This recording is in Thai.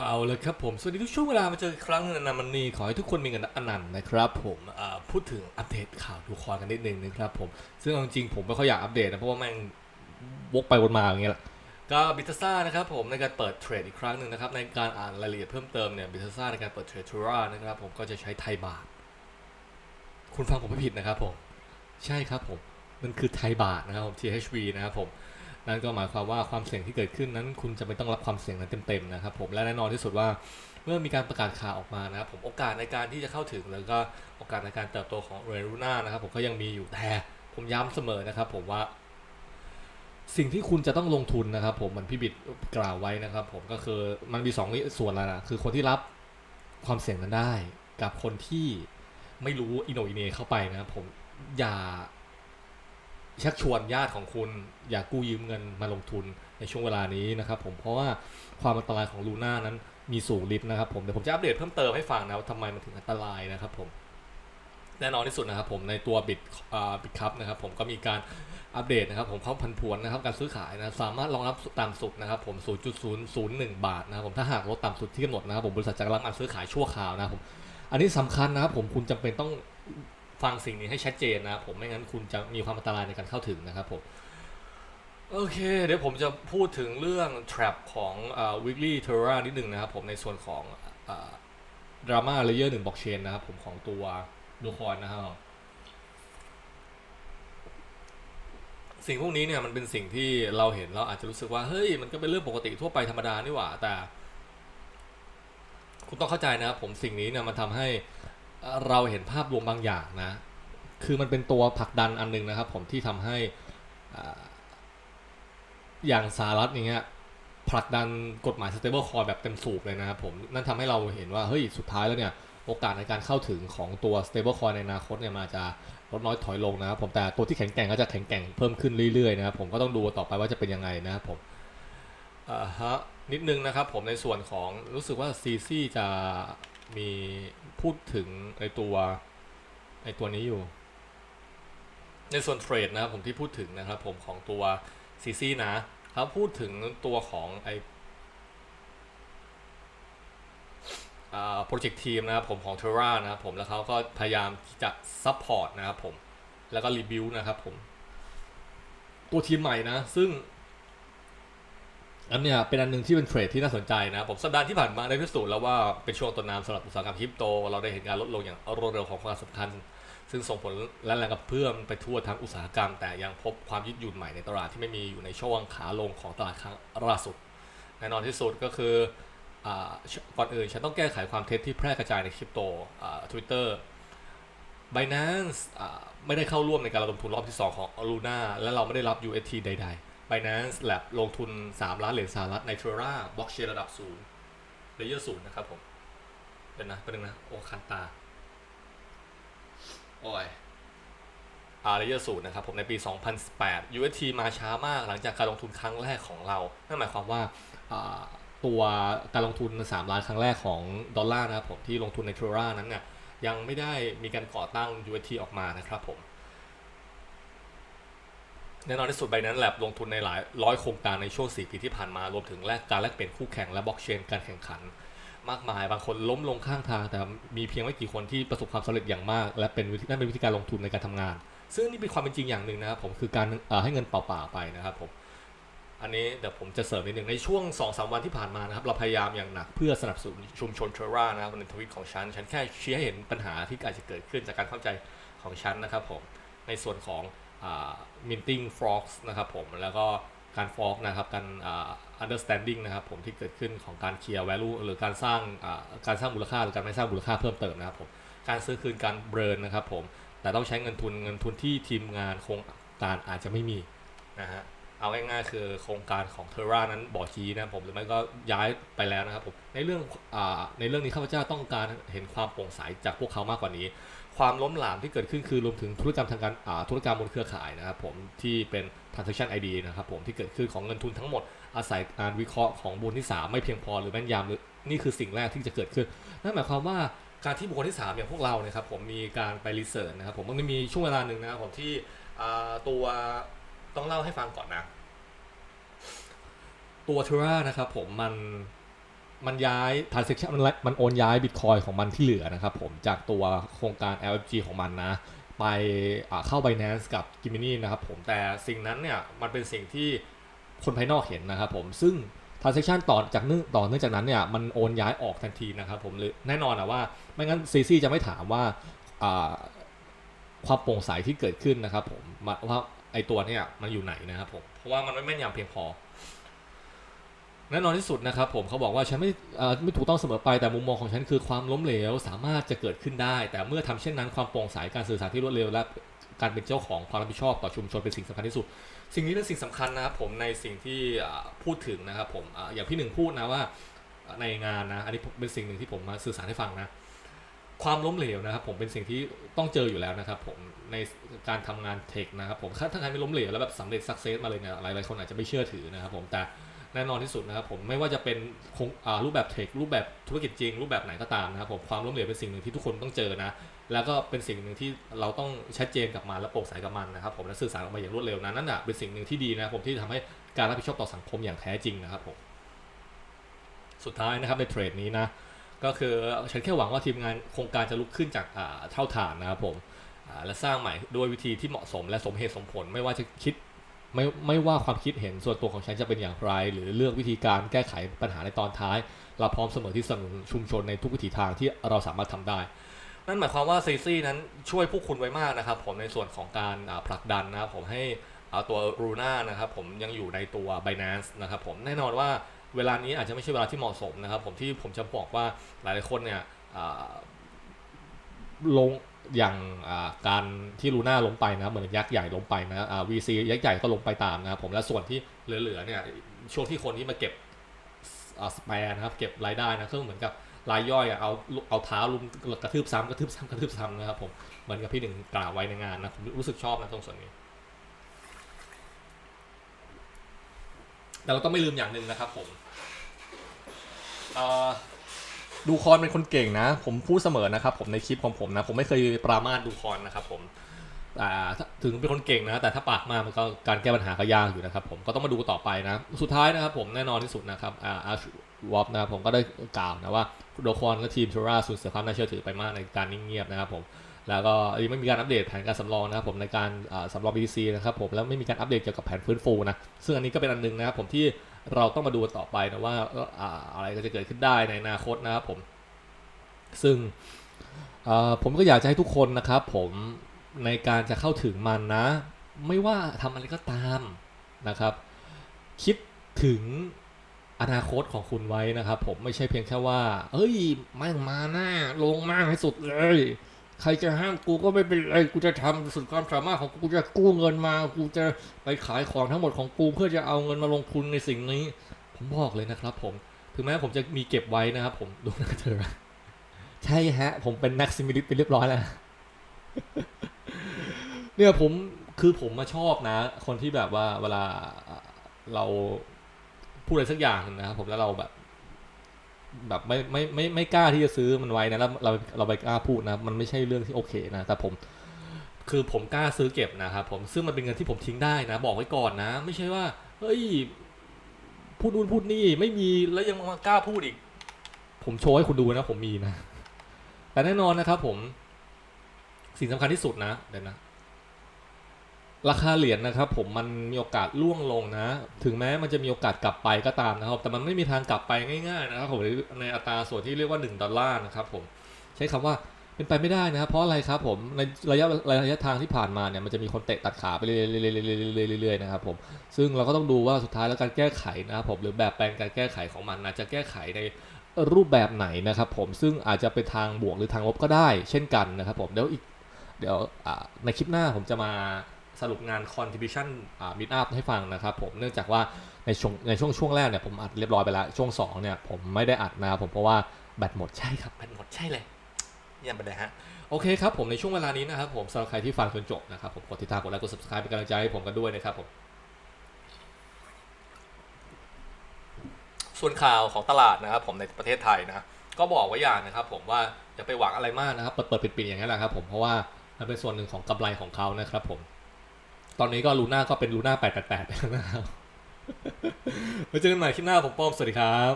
เอาเลยครับผม สวัสดีทุกช่วงเวลามาเจอครั้งนึงนะมันนี่ขอให้ทุกคนมีเงินอนันต์นะครับ ผมพูดถึงอัปเดตข่าวดูคอนกันนิดนึงนะครับผม ซึ่งจริงๆผมไม่ค่อยอยากอัปเดตนะ เพราะว่าแม่งวกไปวนมาอย่างเงี้ยแหละก็บิทซ่านะครับผมในการเปิดเทรดอีกครั้งหนึ่งนะครับ ในการอ่านรายละเอียดเพิ่มเติมเนี่ยบิทซ่าในการเปิดเทรดทูรานะครับผมก็จะใช้ไทยบาท คุณฟังผมไม่ผิดนะครับผม ใช่ครับผม มันคือไทยบาทนะครับผม THV นะครับผม นั่นก็หมายความว่าความเสี่ยงที่เกิดขึ้นนั้น คุณจะไม่ต้องรับความเสี่ยงนั้นเต็มๆนะครับผมและแน่นอนที่สุดว่าเมื่อมีการประกาศข่าวออกมานะครับผมโอกาสในการที่จะเข้าถึงแล้วก็โอกาสในการเติบโตของเรรูน่านะครับผมก็ยังมีอยู่แต่ผมย้ำเสมอนะครับผมว่า สิ่งที่คุณจะต้องลงทุนนะครับผมเหมือนพี่บิดกล่าวไว้นะครับผมก็คือมันมีสองส่วนแล้วนะคือคนที่รับความเสี่ยงนั้นได้ กับคนที่ไม่รู้อินโนอิเหนเข้าไปนะครับผมอย่า ชักชวนญาติของคุณอยากกู้ยืมเงินมาลงทุนในช่วงเวลานี้นะครับผมเพราะว่าความอันตรายของลูน่านั้นมีสูงลิฟนะครับผมเดี๋ยวผมจะอัปเดตเพิ่มเติมให้ฟังนะว่าทำไมมันถึงอันตรายนะครับผมแน่นอนที่สุดนะครับผมในตัวบิตบิตคัพนะครับผมก็มีการอัปเดตนะครับผมเข้าพันผวนนะครับการซื้อขายนะสามารถรองรับต่ำสุดนะครับผม 0.001 บาทนะครับผมถ้าหากลดต่ำสุดที่กำหนดนะครับผมบริษัทจะรับการซื้อขายชั่วคราวนะครับผมอันนี้สำคัญนะครับผมคุณจำเป็นต้อง ฟังสิ่งนี้ให้ชัดเจนนะครับผมไม่งั้นคุณจะมีความอันตรายในการเข้าถึงนะครับผมโอเค เดี๋ยวผมจะพูดถึงเรื่อง trap ของอ่า weekly terra นิดหนึ่งนะครับผมในส่วนของดราม่า layer หนึ่ง blockchain นะครับผมของตัวดูคอนนะครับสิ่งพวกนี้เนี่ยมันเป็นสิ่งที่เราเห็นเราอาจจะรู้สึกว่าเฮ้ยมันก็เป็นเรื่องปกติทั่วไปธรรมดานี่หว่าแต่ คุณต้องเข้าใจนะครับผมสิ่งนี้เนี่ยมันทำให้ เราเห็นภาพรวมบางอย่างนะ คือมันเป็นตัวผลักดันอันหนึงนะครับ ผมที่ทำให้อย่างสหรัฐอย่างเงี้ยผลักดันกฎหมาย stable coin แบบเต็มสูบเลยนะครับผม นั่นทำให้เราเห็นว่า เฮ้ย สุดท้ายแล้วเนี่ย โอกาสในการเข้าถึงของตัว stable coin ในอนาคตเนี่ยมาจะลดน้อยถอยลงนะครับผม แต่ตัวที่แข็งแกร่งก็จะแข็งแกร่งเพิ่มขึ้นเรื่อยๆนะครับผมก็ต้องดูต่อไปว่าจะเป็นยังไงนะครับผมอ่าฮะนิดนึงนะครับผมในส่วนของรู้สึกว่าซีซีจะ มีพูดถึงไอตัวไอตัวนี้อยู่ ในส่วนเทรดนะครับผมที่พูดถึงนะครับผมของตัวซีซีนะครับพูดถึงตัวของไอโปรเจกต์ทีมนะครับผมของ Terra นะครับผมแล้วเขาก็พยายามที่จะซัพพอร์ตนะครับผมแล้วก็รีบิวนะครับผม ตัวทีมใหม่นะ ซึ่ง อันเนี้ยเป็นอันหนึ่งที่เป็นเทรดที่น่าสนใจนะ ผมสัปดาห์ที่ผ่านมาได้พิสูจน์แล้วว่าเป็นช่วงต้นน้ำสำหรับอุตสาหกรรมคริปโต เราได้เห็นการลดลงอย่างรวดเร็วของความสำคัญ ซึ่งส่งผลและแรงกระเพื่อมไปทั่วทั้งอุตสาหกรรม แต่ยังพบความยืดหยุ่นใหม่ในตลาดที่ไม่มีอยู่ในช่วงขาลงของตลาดครั้งล่าสุดแน่นอนที่สุดก็คืออก่อนอื่นฉันต้องแก้ไขความเท็จที่แพร่กระจายในคริปโตทวิตเตอร์ Binance อ่าไม่ได้เข้าร่วมในการระดมทุนรอบที่ 2 ของ Luna และเราไม่ได้รับ UST ใด ๆ Binance Lab ลงทุน 3 ล้านเหรียญสหรัฐใน Terra Blockchain ระดับศูนย์เลเยอร์ศูนย์นะครับผมเป็นนะเป็นงนะ โอคันตา โอ้ยอาร์เลเยอร์ศูนย์นะครับผมในปี 2018 UST มาช้ามากหลังจากการลงทุนครั้งแรกของเรา นั่นหมายความว่าตัวการลงทุน 3 ล้านครั้งแรกของดอลลาร์นะครับผมที่ลงทุนใน Terra นั้นเนี่ยยังไม่ได้มีการก่อตั้ง UST ออกมานะครับผม แน่นอนที่สุด Binance Lab ลงทุนในหลายร้อยโครงการในช่วง 4 ปีที่ผ่านมารวมถึงแลกการแลกเปลี่ยนคู่แข่งและบล็อกเชนการแข่งขัน มากมายบางคนล้มลงข้างทาง แต่มีเพียงไม่กี่คนที่ประสบความสำเร็จอย่างมาก และเป็นนั่นเป็นวิธีการลงทุนในการทำงาน ซึ่งนี่เป็นความเป็นจริงอย่างหนึ่งนะครับผมคือการให้เงินเปล่าๆไปนะครับผมอันนี้เดี๋ยวผมจะเสริมนิดหนึ่งในช่วง2อสวันที่ผ่านมานะครับเราพยายามอย่างหนักเพื่อสนับสนุนชุมชนเทรานะครับในทวิตของฉันฉันแค่ชี้ให้เห็นปัญหาที่อาจจะเกิดขึ้นจากการเข้าใจของฉันนะครับผมในส่วนของ minting frogs นะครับผมแล้วก็การ fork นะครับการอ่า understanding นะครับผมที่เกิดขึ้นของการเคลียร์ value หรือการสร้างการสร้างมูลค่าหรือการไม่สร้างมูลค่าเพิ่มเติมนะครับผมการซื้อคืนการเบิร์นนะครับผมแต่ต้องใช้เงินทุนเงินทุนที่ทีมงานโครงการอาจจะไม่มีนะฮะเอาง่ายๆคือโครงการของเทอร่านั้นบ่อชี้นะผมหรือไม่ก็ย้ายไปแล้วนะครับผมในเรื่องอในเรื่องนี้ข้าพเจ้าต้องการเห็นความโปร่งใสจากพวกเขามากกว่านี้ ความล้มหลามที่เกิดขึ้นคือรวมถึงธุรกรรมทางการธุรกรรมบนเครือข่ายนะครับผมที่เป็น transaction ID นะครับผมที่เกิดขึ้นของเงินทุนทั้งหมดอาศัยการวิเคราะห์ของบุคคลที่ 3 ไม่เพียงพอหรือแม่นยำหรือนี่คือสิ่งแรกที่จะเกิดขึ้นนั่นหมายความว่าการที่บุคคลที่3อย่างพวกเราเนี่ยครับผมมีการไปรีเสิร์ชนะครับผมมันมีช่วงเวลาหนึ่งนะครับผมที่ตัวต้องเล่าให้ฟังก่อนนะ ตัว Terra นะครับผมมัน มันย้าย transaction มันมันโอนย้าย Bitcoin ของมันที่เหลือนะครับผมจากตัวโครงการ LFG ของมันนะ ไปเข้า Binance กับ Gemini นะครับผมแต่สิ่งนั้นเนี่ยมันเป็นสิ่งที่คนภายนอกเห็นนะครับผมซึ่ง transaction ต่อจากเนื่องต่อเนื่องจากนั้นเนี่ยมันโอนย้ายออกทันทีนะครับผมหรือแน่นอนนะว่า ไม่งั้นซีซีจะไม่ถามว่าความโปร่งใสที่เกิดขึ้นนะครับผมว่าไอตัวเนี่ยมันอยู่ไหนนะครับผมเพราะว่ามันไม่แม่นยำเพียงพอ แน่นอนที่สุดนะครับผมเขาบอกว่าฉันไม่ไม่ถูกต้องเสมอไปแต่มุมมองของฉันคือความล้มเหลวสามารถจะเกิดขึ้นได้ แต่เมื่อทำเช่นนั้นความโปร่งใสการสื่อสารที่รวดเร็วและการเป็นเจ้าของความรับผิดชอบต่อชุมชนเป็นสิ่งสำคัญที่สุด สิ่งนี้เป็นสิ่งสำคัญนะครับผมในสิ่งที่พูดถึงนะครับผมอย่างพี่หนึ่งพูดนะว่าในงานนะอันนี้เป็นสิ่งหนึ่งที่ผมมาสื่อสารให้ฟังนะความล้มเหลวนะครับผมเป็นสิ่งที่ต้องเจออยู่แล้วนะครับผมในการทำงานเทคนะครับผมถ้าถ้าใครไม่ล้มเหลวแล้วแบบสำเร็จสักเซสมาเลยเนี่ยหลายๆคนอาจจะไม่เชื่อถือนะครับผมแต่ แน่นอนที่สุดนะครับผมไม่ว่าจะเป็นคงรูปแบบเทครูปแบบธุรกิจจริง รูปแบบไหนก็ตามนะครับผมความล้มเหลวเป็นสิ่งหนึ่งที่ทุกคนต้องเจอนะแล้วก็เป็นสิ่งหนึ่งที่เราต้องชัดเจนกับมันและโปร่งใสกับมันนะครับผมและสื่อสารออกมาอย่างรวดเร็วนะนั่นน่ะเป็นสิ่งหนึ่งที่ดีนะครับผมที่ทำให้การรับผิดชอบต่อสังคมอย่างแท้จริงนะครับผมสุดท้ายนะครับในเทรดนี้นะก็คือฉันแค่หวังว่าทีมงานโครงการจะลุกขึ้นจากเท่าฐานนะครับผมและสร้างใหม่ด้วยวิธีที่เหมาะสมและสมเหตุสมผล ไม่ว่าจะคิด ไม่ไม่ว่าความคิดเห็นส่วนตัวของฉันจะเป็นอย่างไร หรือเลือกวิธีการแก้ไขปัญหาในตอนท้าย เราพร้อมเสมอที่สนับสนุนชุมชนในทุกวิถีทางที่เราสามารถทำได้ นั่นหมายความว่าซีซีนั้นช่วยพวกคุณไว้มากนะครับ ผมในส่วนของการผลักดันนะครับผมให้ตัว r u n a นะครับผมยังอยู่ในตัว Binance นะครับผมแน่นอนว่าเวลานี้อาจจะไม่ใช่เวลาที่เหมาะสมนะครับ ผมที่ผมจะบอกว่าหลายๆคนเนี่ยลง อย่างการที่ลูน่าล้มไปนะเหมือนยักษ์ใหญ่ล้มไปนะอ่า VC ยักษ์ใหญ่ก็ล้มไปตามนะครับผมและส่วนที่เหลือๆเนี่ยช่วงที่คนที่มาเก็บสแปร์นะครับเก็บรายได้นะก็เหมือนกับรายย่อยเอาเอาเท้าลุมกระทืบซ้ำกระทืบซ้ำกระทืบซ้ำนะครับผมเหมือนกับพี่หนึ่งกล่าวไว้ในงานนะผมรู้สึกชอบนะตรงส่วนนี้ แต่เราต้องไม่ลืมอย่างหนึ่งนะครับผมอ่อ ดูคอนเป็นคนเก่งนะ ผมพูดเสมอนะครับผมในคลิปของผมนะ ผมไม่เคยปรามาสดูคอนนะครับผมแต่ถึงเป็นคนเก่งนะ แต่ถ้าปากมากมันก็การแก้ปัญหาก็ยากอยู่นะครับผมก็ต้องมาดูต่อไปนะ สุดท้ายนะครับผมแน่นอนที่สุดนะครับอาร์ชวอปนะครับผมก็ได้กล่าวนะว่าโดคอนและทีมชูราสูญเสียความน่าเชื่อถือไปมากในการนิ่งเงียบนะครับผมแล้วก็ยังไม่มีการอัปเดตแผนการสำรองนะครับผมในการสำรอง BTC นะครับผมแล้วไม่มีการอัปเดตเกี่ยวกับแผนฟื้นฟูนะซึ่งอันนี้ก็เป็นอันหนึงนะครับผมที่ เราต้องมาดูต่อไปนะว่าอะไรก็จะเกิดขึ้นได้ในอนาคตนะครับผม ซึ่งผมก็อยากจะให้ทุกคนนะครับ ผมในการจะเข้าถึงมันนะ ไม่ว่าทำอะไรก็ตามนะครับ คิดถึงอนาคตของคุณไว้นะครับ ผมไม่ใช่เพียงแค่ว่า เอ้ยแม่งมาหน้าลงมากให้สุดเลย ใครจะห้ามกูก็ไม่เป็นไรกูจะทำสุดความสามารถของกูกูจะกู้เงินมา กูจะไปขายของทั้งหมดของกูเพื่อจะเอาเงินมาลงทุนในสิ่งนี้ ผมบอกเลยนะครับ ผมถึงแม้ผมจะมีเก็บไว้นะครับ ผมดูหน้าเธอใช่ฮะ ผมเป็นนักซิมิลิตไปเรียบร้อยแล้วเนี่ยผมคือผมมาชอบนะ คนที่แบบว่าเวลาเราพูดอะไรสักอย่างหนึ่งนะครับผมแล้วเราแบบ แบบไม่ไม่ไม่ไม่กล้าที่จะซื้อมันไว้นะแล้วเราเราไปกล้าพูดนะมันไม่ใช่เรื่องที่โอเคนะแต่ผม คือผมกล้าซื้อเก็บนะครับผมซึ่งมันเป็นเงินที่ผมทิ้งได้นะ บอกไว้ก่อนนะ ไม่ใช่ว่าเฮ้ยพูดนู่นพูดนี่ไม่มีแล้วยังมากล้าพูดอีก ผมโชว์ให้คุณดูนะ ผมมีนะแต่แน่นอนนะครับ ผม สิ่งสำคัญที่สุดนะเดี๋ยวนะ ราคาเหรียญนะครับผมมันมีโอกาสล่วงลงนะ ถึงแม้มันจะมีโอกาสกลับไปก็ตามนะครับ แต่มันไม่มีทางกลับไปง่ายๆนะครับผมในอัตราส่วนที่เรียกว่า 1 ดอลลาร์นะครับผมใช้คำว่าเป็นไปไม่ได้นะครับ เพราะอะไรครับผมในระยะระยะทางที่ผ่านมาเนี่ยมันจะมีคนเตะตัดขาไปเรื่อยๆเรื่อยๆนะครับผมซึ่งเราก็ต้องดูว่าสุดท้ายแล้วการแก้ไขนะครับผมหรือแบบแปลงการแก้ไขของมันนะจะแก้ไขในรูปแบบไหนนะครับผมซึ่งอาจจะเป็นทางบวกหรือทางลบก็ได้ เช่นกันนะครับผมเดี๋ยวอีกเดี๋ยวอ่าในคลิปหน้าผมจะมา สรุปงาน contribution อ่า meet up ให้ฟังนะครับผมเนื่องจากว่าในช่วงในช่วงช่วงแรกเนี่ยผมอัดเรียบร้อยไปแล้ว ช่วง2เนี่ยผมไม่ได้อัดนะครับผมเพราะว่าแบตหมดใช่ครับแบตหมดใช่เลยเยี่ยไปเลยฮะโอเคครับผมในช่วงเวลานี้นะครับผมสำหรับใครที่ฟังจนจบนะครับผมกดติดตามกดไลค์กด subscribe เป็นกำลังใจให้ผมกันด้วยนะครับผมส่วนข่าวของตลาดนะครับผมในประเทศไทยนะก็บอกไว้อย่างนะครับผมว่าอย่าไปหวังอะไรมากนะครับเปิดเปิดปิดปิดอย่างนี้นแหละครับผมเพราะว่ามันเป็นส่วนหนึ่งของกำไรของเขานะครับผม ตอนนี้ก็ลูน่าก็เป็นลูน่า888ไปแล้วนะครับไว้เจอกันใหม่คลิปหน้าผมป้อมสวัสดีครับ